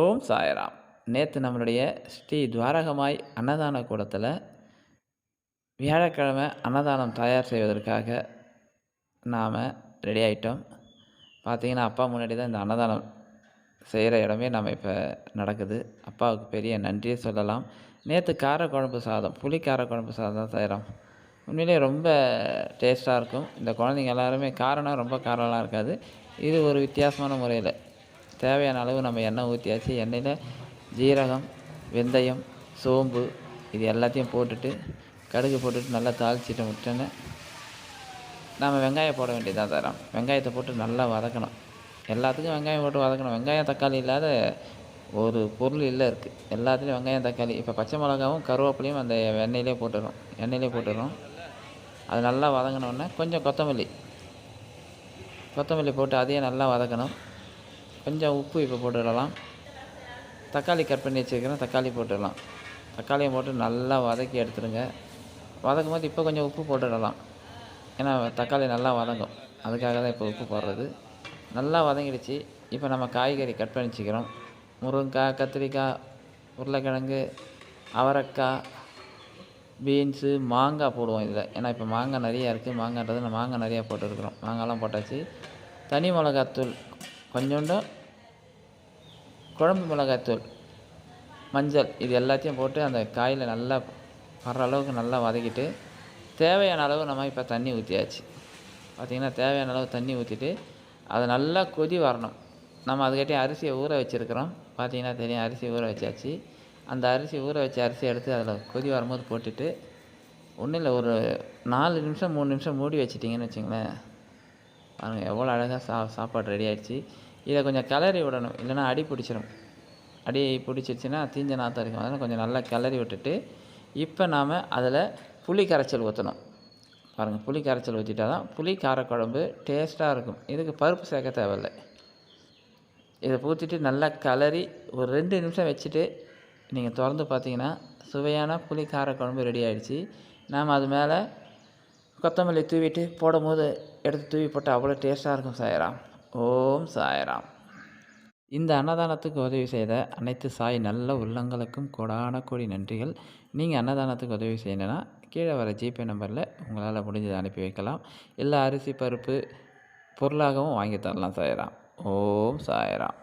ஓம் சாய்ராம். நேற்று நம்மளுடைய ஸ்ரீ துவாரகமாய் அன்னதான கூடத்தில் வியாழக்கிழமை அன்னதானம் தயார் செய்வதற்காக நாம் ரெடி ஆகிட்டோம் பார்த்தீங்கன்னா அப்பா முன்னாடி தான் இந்த அன்னதானம் செய்கிற இடமே நம்ம இப்போ நடக்குது. அப்பாவுக்கு பெரிய நன்றியை சொல்லலாம். நேற்று கார குழம்பு சாதம் புளி கார குழம்பு சாதம் செய்கிறோம் உண்மையிலே ரொம்ப டேஸ்ட்டாக இருக்கும். இந்த குழந்தைங்க எல்லாருமே காரம்னா ரொம்ப காரம்லாம் இருக்காது. இது ஒரு வித்தியாசமான முறையில் தேவையான அளவு நம்ம எண்ணெய் ஊற்றியாச்சு எண்ணெயில் ஜீரகம் வெந்தயம் சோம்பு இது எல்லாத்தையும் போட்டுட்டு கடுகு போட்டுட்டு நல்லா தாளிச்சிட்டு விட்டோன்னு நம்ம வெங்காயம் போட வேண்டியதாக தரோம். வெங்காயத்தை போட்டு நல்லா வதக்கணும். எல்லாத்துக்கும் வெங்காயம் போட்டு வதக்கணும். வெங்காயம் தக்காளி இல்லாத ஒரு பொருள் இல்லை இருக்குது எல்லாத்துலேயும் வெங்காயம் தக்காளி இப்போ பச்சை மிளகாவும் கருவேப்பிலையும் அந்த எண்ணெயிலே போட்டுடுறோம் எண்ணெயிலே போட்டுடுறோம் அது நல்லா வதங்கினோடனே கொஞ்சம் கொத்தமல்லி. கொத்தமல்லி போட்டு அதையும் நல்லா வதக்கணும். கொஞ்சம் உப்பு இப்போ போட்டுடலாம். தக்காளி கட் பண்ணி வச்சுருக்கிறேன் தக்காளி போட்டுடலாம். தக்காளியை போட்டு நல்லா வதக்கி எடுத்துடுங்க. வதக்கும் போது இப்போ கொஞ்சம் உப்பு போட்டுடலாம். ஏன்னா தக்காளி நல்லா வதங்கும். அதுக்காக தான் இப்போ உப்பு போடுறது. நல்லா வதங்கிடுச்சு. இப்போ நம்ம காய்கறி கட் பண்ணி வச்சுக்கிறோம். முருங்கைக்காய் கத்திரிக்காய் உருளைக்கிழங்கு அவரைக்காய் பீன்ஸு மாங்காய் போடுவோம் இதில். ஏன்னா இப்போ மாங்காய் நிறையா இருக்குது. மாங்கான்றது நான் மாங்காய் நிறையா போட்டுருக்குறோம். மாங்காய்லாம் போட்டாச்சு. தனி மிளகாத்தூள் கொஞ்சோண்டும் குழம்பு மிளகாய்த்தூள் மஞ்சள் இது எல்லாத்தையும் போட்டு அந்த காயில் நல்லா வர்ற அளவுக்கு நல்லா வதக்கிட்டு தேவையான அளவு நம்ம இப்போ தண்ணி ஊற்றியாச்சு பார்த்திங்கன்னா தேவையான அளவு தண்ணி ஊற்றிட்டு அதை நல்லா கொதி வரணும். நம்ம அதுக்கிட்டே அரிசியை ஊற வச்சுருக்குறோம். பார்த்திங்கன்னா தெரியும் அரிசி ஊற வச்சாச்சு. அந்த அரிசி ஊற வச்ச அரிசி எடுத்து அதில் கொதி வரும்போது போட்டுட்டு ஒன்றும் இல்லை ஒரு நாலு நிமிஷம் மூணு நிமிஷம் மூடி வச்சிட்டிங்கன்னு வச்சுங்களேன். பாருங்கள் எவ்வளோ அழகாக சா சாப்பாடு ரெடி ஆகிடுச்சி இதை கொஞ்சம் கிளறி விடணும் இல்லைன்னா அடி பிடிச்சிரும். அடி பிடிச்சிருச்சுன்னா தீஞ்ச நாற்றம் இருக்கும். அதனால் கொஞ்சம் நல்லா கிளறி விட்டுட்டு இப்போ நாம் அதில் புளி கரைச்சல் ஊற்றணும் பாருங்கள் புளி கரைச்சல் ஊற்றிட்டா தான் புளி காரக்குழம்பு டேஸ்ட்டாக இருக்கும். இதுக்கு பருப்பு சேர்க்க தேவையில்லை. இதை ஊற்றிட்டு நல்லா கிளறி ஒரு ரெண்டு நிமிஷம் வச்சுட்டு நீங்கள் திறந்து பார்த்தீங்கன்னா சுவையான புளி காரக்குழம்பு ரெடி ஆகிடுச்சி நாம் அது மேலே கொத்தமல்லி தூவிட்டு போடும்போது எடுத்து தூவி போட்டால் அவ்வளோ டேஸ்ட்டாக இருக்கும் சாயரா ஓம் சாயராம். இந்த அன்னதானத்துக்கு உதவி செய்த அனைத்து சாய் நல்ல உள்ளங்களுக்கும் கொடான கோடி நன்றிகள். நீங்கள் அன்னதானத்துக்கு உதவி செய்யணுன்னா கீழே வர ஜிபே நம்பரில் உங்களால் முடிஞ்சதை அனுப்பி வைக்கலாம். இல்லை அரிசி பருப்பு பொருளாகவும் வாங்கி தரலாம் சாயராம். ஓம் சாயராம்.